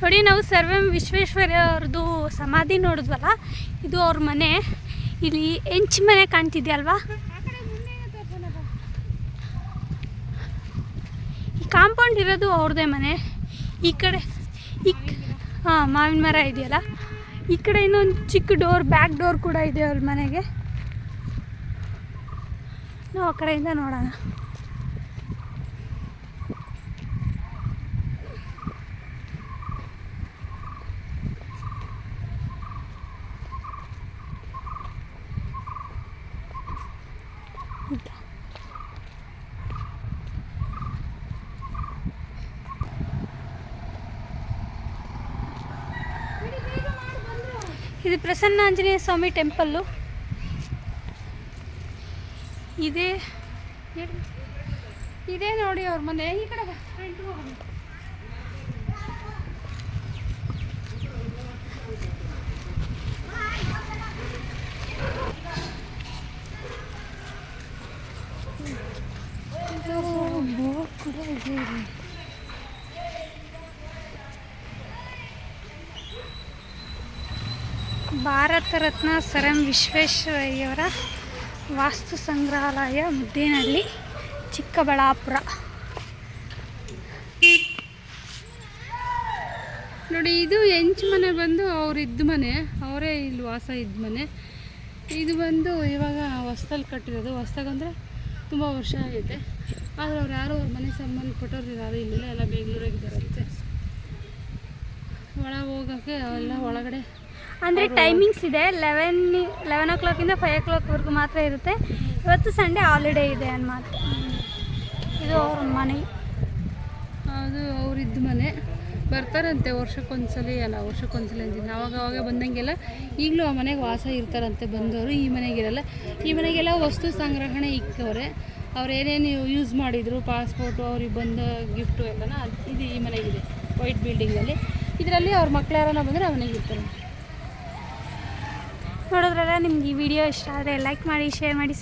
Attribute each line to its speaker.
Speaker 1: ನೋಡಿ ನಾವು ಸರ್ವೆಂ ವಿಶ್ವೇಶ್ವರಯ್ಯ ಅವ್ರದ್ದು ಸಮಾಧಿ ನೋಡಿದ್ವಲ್ಲ, ಇದು ಅವ್ರ ಮನೆ. ಇಲ್ಲಿ ಹೆಂಚು ಮನೆ ಕಾಣ್ತಿದ್ಯಲ್ವಾ ಈ ಕಾಂಪೌಂಡ್ ಇರೋದು ಅವ್ರದೇ ಮನೆ. ಈ ಕಡೆ, ಈ ಹಾಂ, ಮಾವಿನ ಮರ ಇದೆಯಲ್ಲ? ಈ ಕಡೆ ಇನ್ನೊಂದು ಚಿಕ್ಕ ಡೋರ್, ಬ್ಯಾಕ್ ಡೋರ್ ಕೂಡ ಇದೆ ಅವ್ರ ಮನೆಗೆ. ನಾವು ಆ ಕಡೆಯಿಂದ ನೋಡೋಣ. ಇದು ಪ್ರಸನ್ನ ಆಂಜನೇಯ ಸ್ವಾಮಿ ಟೆಂಪಲ್ಲು ಇದೇ ಇದೇ ನೋಡಿ ಅವ್ರ ಮನೆ ಈ ಕಡೆ ಬಾ, front ಗೆ ಹೋಗೋಣ. ಇದು ಬೋರ್ಡ್ ಕೂಡ ಇದೆ ಇಲ್ಲಿ. ಭಾರತ ರತ್ನ ಸರ್ ಎಂ ವಿಶ್ವೇಶ್ವರಯ್ಯವರ ವಾಸ್ತು ಸಂಗ್ರಹಾಲಯ ಮುದ್ದೇನಹಳ್ಳಿ, ಚಿಕ್ಕಬಳ್ಳಾಪುರ.
Speaker 2: ನೋಡಿ, ಇದು ಹೆಂಚು ಮನೆ ಬಂದು ಅವ್ರ ಇದ್ದ ಮನೆ, ಅವರೇ ಇಲ್ಲಿ ವಾಸ ಇದ್ದ ಮನೆ. ಇದು ಬಂದು ಇವಾಗ ಹೊಸ್ದಲ್ಲಿ ಕಟ್ಟಿರೋದು. ಹೊಸ್ದಾಗಂದರೆ ತುಂಬ ವರ್ಷ ಆಗೈತೆ. ಆದರೆ ಅವ್ರು ಯಾರು ಅವ್ರ ಮನೆ ಸಂಬಂಧಪಟ್ಟವ್ರು ಯಾರು ಇಲ್ಲ. ಎಲ್ಲ ಬೆಂಗಳೂರಾಗಿದ್ದಾರಂತೆ. ಒಳಗೆ ಹೋಗೋಕ್ಕೆ ಎಲ್ಲ ಒಳಗಡೆ
Speaker 1: ಅಂದರೆ ಟೈಮಿಂಗ್ಸ್ ಇದೆ. ಲೆವೆನ್ ಲೆವೆನ್ ಓ ಕ್ಲಾಕಿಂದ ಫೈವ್ ಓ ಕ್ಲಾಕ್ವರೆಗೂ ಮಾತ್ರ ಇರುತ್ತೆ. ಇವತ್ತು ಸಂಡೇ ಹಾಲಿಡೇ ಇದೆ ಅನ್ಮಾತು ಮಾತ್ರ ಇದು ಅವ್ರ ಮನೆ.
Speaker 2: ಅದು ಅವ್ರಿದ್ದ ಮನೆ. ಬರ್ತಾರಂತೆ ವರ್ಷಕ್ಕೊಂದ್ಸಲಿ ಅಲ್ಲ ವರ್ಷಕ್ಕೊಂದ್ಸಲಿ ಅಂತೀನಿ ಅವಾಗ ಅವಾಗ ಬಂದಂಗೆಲ್ಲ ಈಗಲೂ ಆ ಮನೆಗೆ ವಾಸ ಇರ್ತಾರಂತೆ ಬಂದವರು. ಈ ಮನೆಗಿರಲ್ಲ ಈ ಮನೆಗೆಲ್ಲ ವಸ್ತು ಸಂಗ್ರಹಣೆ ಇಕ್ಕವ್ರೆ. ಅವ್ರು ಏನೇನು ಯೂಸ್ ಮಾಡಿದರು ಪಾಸ್ಪೋರ್ಟು ಅವ್ರಿಗೆ ಬಂದ ಗಿಫ್ಟು ಎಲ್ಲನ ಇದು ಈ ಮನೆಗಿದೆ ವೈಟ್ ಬಿಲ್ಡಿಂಗಲ್ಲಿ ಇದರಲ್ಲಿ ಅವ್ರ ಮಕ್ಳು ಯಾರನ್ನ ಬಂದರೆ ಆ ಮನೆಗೆ ಇರ್ತಾರೆ
Speaker 1: ನೋಡಿದ್ರಲ್ಲ, ನಿಮ್ಗೆ ಈ ವಿಡಿಯೋ ಇಷ್ಟ ಆದರೆ ಲೈಕ್ ಮಾಡಿ ಶೇರ್ ಮಾಡಿ